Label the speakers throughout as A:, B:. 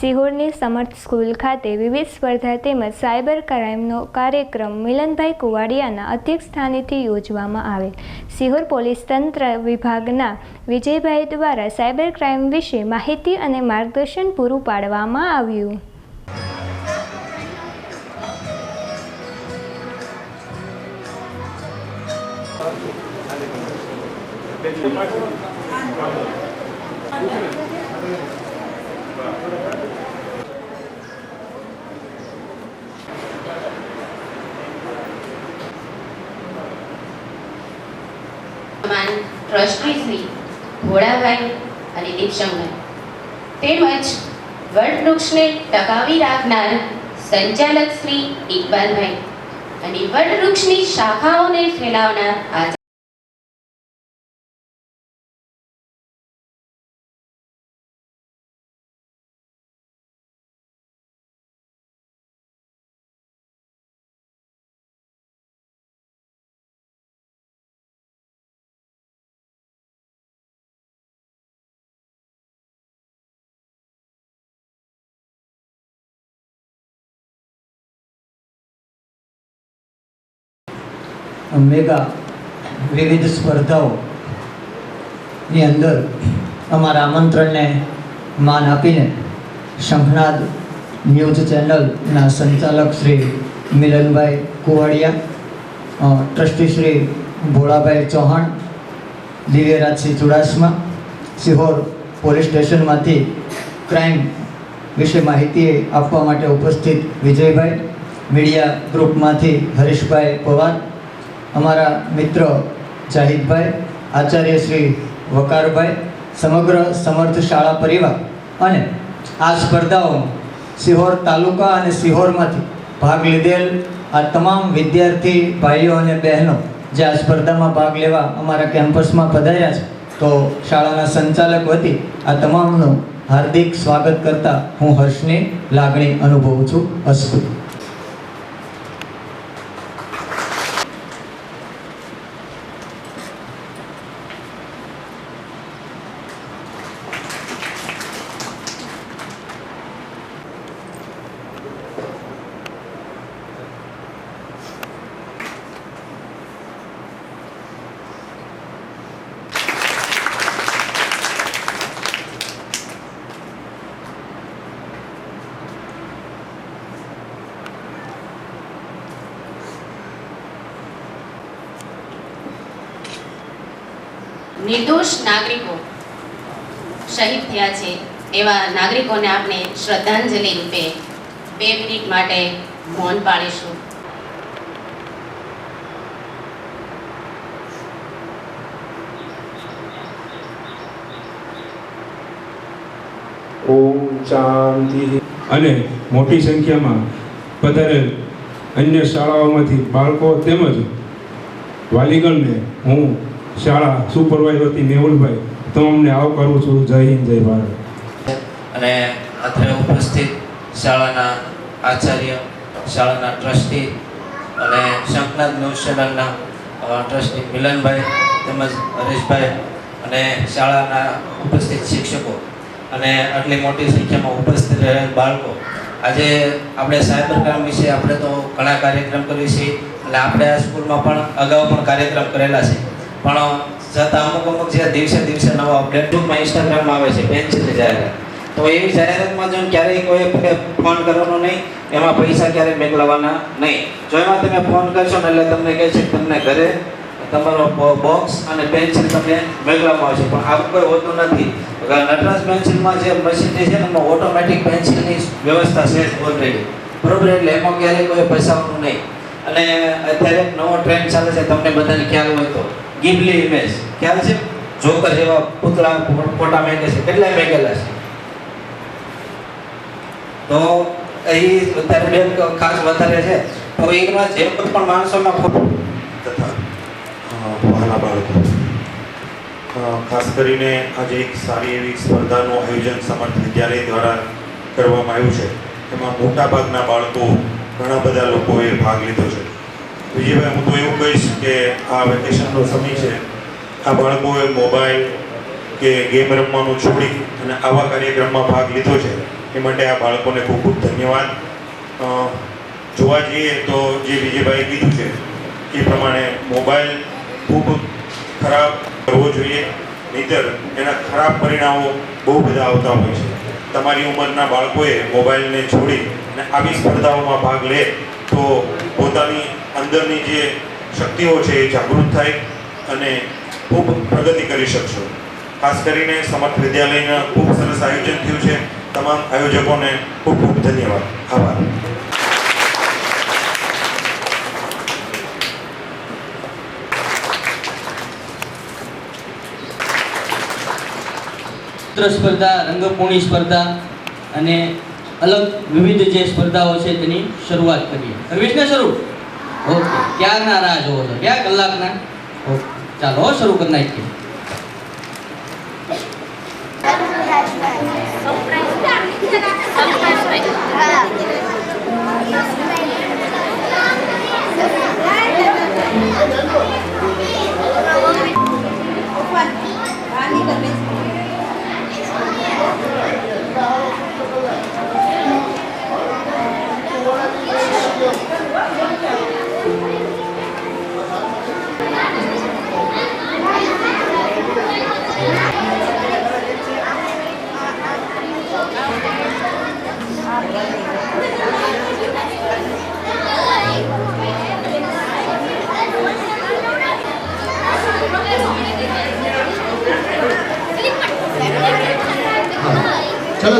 A: સિહોરની સમર્થ સ્કૂલ ખાતે વિવિધ સ્પર્ધા તેમજ સાયબર ક્રાઇમનો કાર્યક્રમ મિલનભાઈ કુવાડિયાના અધ્યક્ષસ્થાનેથી યોજવામાં આવેલ. સિહોર પોલીસ તંત્ર વિભાગના વિજયભાઈ દ્વારા સાયબર ક્રાઇમ વિશે માહિતી અને માર્ગદર્શન પૂરું પાડવામાં આવ્યું.
B: વર્તમાન ટ્રસ્ટી શ્રી ભોળાભાઈ અને દીપશંકર. તેમજ વડવૃક્ષને ટકાવી રાખનાર સંચાલક શ્રી ઇકબાલભાઈ. અને વડવૃક્ષની શાખાઓને ફેલાવનાર આચાર્ય
C: મેગા વિવિધ સ્પર્ધાઓની અંદર અમારા આમંત્રણને માન આપીને શંખનાદ ન્યૂઝ ચેનલના સંચાલક શ્રી મિલનભાઈ કુવાડિયા ટ્રસ્ટી શ્રી ભોળાભાઈ ચૌહાણ દિવ્યરાજસિંહ ચુડાસમા, સિહોર પોલીસ સ્ટેશનમાંથી ક્રાઇમ વિશે માહિતી આપવા માટે ઉપસ્થિત વિજયભાઈ, મીડિયા ગ્રુપમાંથી હરીશભાઈ પવાર અમારા મિત્ર જાહિદભાઈ, આચાર્ય શ્રી વકારભાઈ, સમગ્ર સમર્થ શાળા પરિવાર અને આ સ્પર્ધાઓમાં સિહોર તાલુકા અને સિહોરમાંથી ભાગ લીધેલ આ તમામ વિદ્યાર્થી ભાઈઓ અને બહેનો જે આ સ્પર્ધામાં ભાગ લેવા અમારા કેમ્પસમાં પધાર્યા છે, તો શાળાના સંચાલક વતી આ તમામનું હાર્દિક સ્વાગત કરતા હું હર્ષની લાગણી અનુભવું છું અસ્તુ.
B: નિર્દોષ નાગરિકો શહીદ થયા છે એવા નાગરિકોને આપણે શ્રદ્ધાંજલિ રૂપે બે મિનિટ માટે મૌન પાડીશું
D: ઓમ શાંતિ. અને મોટી સંખ્યામાં પધારેલ અન્ય શાળાઓમાંથી બાળકો તેમજ વાલીગણને હું શાળા સુપરવાઇઝર હતી મેહુલભાઈ. તમામને આવકારું છું. જય હિન્દ, જય ભારત.
E: અને અત્રે ઉપસ્થિત શાળાના આચાર્ય, શાળાના ટ્રસ્ટી અને શંકનાથ ન્યૂઝ ટ્રસ્ટી મિલનભાઈ તેમજ હરેશભાઈ અને શાળાના ઉપસ્થિત શિક્ષકો અને આટલી મોટી સંખ્યામાં ઉપસ્થિત રહેલ બાળકો. આજે આપણે સાયબર ક્રાઇમ વિશે આપણે તો ઘણા કાર્યક્રમ કરીએ છીએ અને આપણે આ સ્કૂલમાં પણ અગાઉ પણ કાર્યક્રમ કરેલા છે. પણ છતાં અમુક અમુક જે દિવસે દિવસે નવા અપડેટ ટૂંકમાં ઇન્સ્ટાગ્રામમાં આવે છે પેન્સિલની જાહેરાત. તો એવી જાહેરાતમાં જો ક્યારેય કોઈ ફોન કરવાનો નહીં, એમાં પૈસા ક્યારેય મેકલાવાના નહીં. જો એમાં તમે ફોન કરશો ને એટલે તમને કહે છે તમને ઘરે તમારો બોક્સ અને પેન્સિલ તમને મેકલાવવામાં આવશે. પણ આવું કોઈ હોતું નથી. નટરાજ પેન્સિલમાં જે મશીન છે ને, એમાં ઓટોમેટિક પેન્સિલની વ્યવસ્થા છે ઓલરેડી બરોબર એટલે એમાં ક્યારેય કોઈ પૈસાવાનું નહીં. અને અત્યારે નવો ટ્રેન્ડ ચાલે છે, તમને બધાને ખ્યાલ હોય તો. ગિબલી ઇમેજ ખ્યાલ છે? જોકર જેવા પુતળા ફોટા મેકે છે. કેટલાય મેકેલા છે? તો એ અત્યારે બે ખાસ વધારે છે. તો એમાં જે પણ માણસોના ફોટો.
F: તથા વહાલા બાળકો. ખાસ કરીને આજે એક સારી એવી સ્પર્ધાનું આયોજન સમર્થ વિદ્યાલય દ્વારા કરવામાં આવ્યું છે. એમાં મોટાભાગના બાળકો ઘણા બધા લોકોએ ભાગ લીધો છે. વિજયભાઈ હું તો એવું કહીશ કે આ વેકેશનનો સમય છે. આ બાળકોએ મોબાઈલ કે ગેમ રમવાનું છોડી અને આવા કાર્યક્રમમાં ભાગ લીધો છે. એ માટે આ બાળકોને ખૂબ ખૂબ ધન્યવાદ. જોવા જઈએ તો જે વિજયભાઈ કીધું છે, એ પ્રમાણે મોબાઈલ ખૂબ ખરાબ કરવો જોઈએ, નહીતર એના ખરાબ પરિણામો બહુ બધા આવતા હોય છે. તમારી ઉંમરના બાળકોએ મોબાઈલને છોડી અને આવી સ્પર્ધાઓમાં ભાગ લે તો પોતાની અંદરની જે શક્તિઓ છે એ જાગૃત થાય અને ખૂબ પ્રગતિ કરી શકશો. ખાસ કરીને સમર્થ વિદ્યાલયના ખૂબ સરસ આયોજન થયું છે. તમામ આયોજકોને ખૂબ ખૂબ ધન્યવાદ. આભાર.
G: ચિત્ર સ્પર્ધા, રંગપૂર્ણી સ્પર્ધા અને અલગ વિવિધ જે સ્પર્ધાઓ છે તેની શરૂઆત કરીએ. કરવીશ ને શરૂ. ઓકે. ક્યારના રાહ જોવો છો? બે કલાકના? ઓકે. ચાલો હો, શરૂ કરી નાખીએ.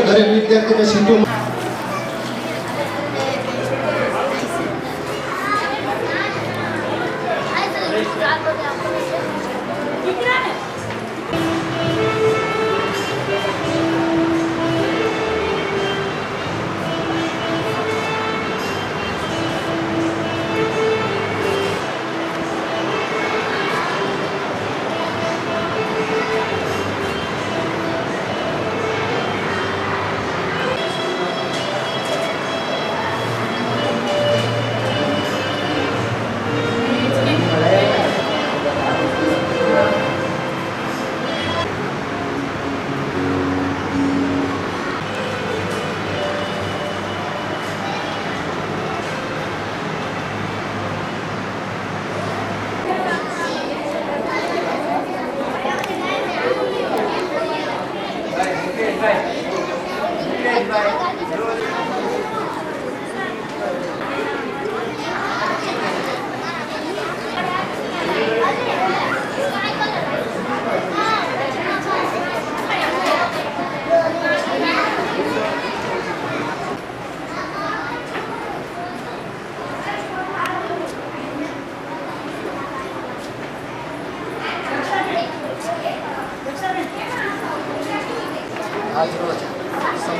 H: ચલો દરેક વિદ્યાર્થીને સીધું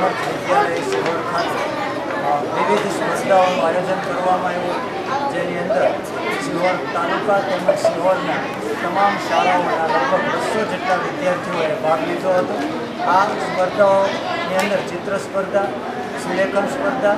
C: સમર્થ વિદ્યાલય સિહોર ખાતે વિવિધ સ્પર્ધાઓનું આયોજન કરવામાં આવ્યું. જેની અંદર સિહોર તાલુકા તેમજ સિહોરના તમામ શાળાઓના લગભગ બસો જેટલા વિદ્યાર્થીઓએ ભાગ લીધો હતો. આ સ્પર્ધાઓની અંદર ચિત્ર સ્પર્ધા સુલેખન સ્પર્ધા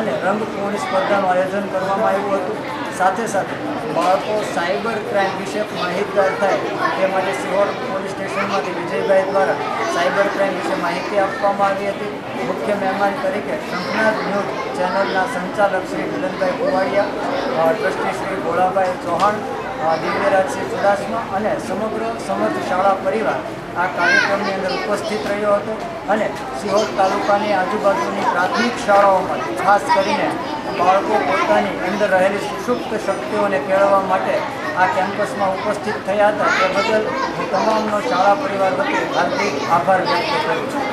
C: અને રંગપૂર્ણ સ્પર્ધાનું આયોજન કરવામાં આવ્યું હતું. સાથે સાથે બાળકો સાયબર ક્રાઇમ વિશે માહિતગાર થાય તે માટે સિહોર પોલીસ સ્ટેશનમાંથી વિજયભાઈ દ્વારા સાયબર ક્રાઇમ વિશે માહિતી આપવામાં આવી હતી. મુખ્ય મહેમાન તરીકે શંખનાથ ન્યૂઝ ચેનલના સંચાલક શ્રી મિલનભાઈ ગોવાડિયા ટ્રસ્ટી શ્રી ભોળાભાઈ ચૌહાણ દિવ્યરાજ દિવ્યરાજસિંહ ચુડાસમા અને સમગ્ર સમર્થ શાળા પરિવાર આ કાર્યક્રમની અંદર ઉપસ્થિત રહ્યો હતો અને સિહોર તાલુકાની આજુબાજુની પ્રાથમિક શાળાઓમાં ખાસ કરીને બાળકો પોતાની અંદર રહેલી સુષુપ્ત શક્તિઓને કેળવવા માટે આ કેમ્પસમાં ઉપસ્થિત થયા હતા. તે બદલ હું તમામનો શાળા પરિવાર વતી હાર્દિક આભાર વ્યક્ત કરું છું.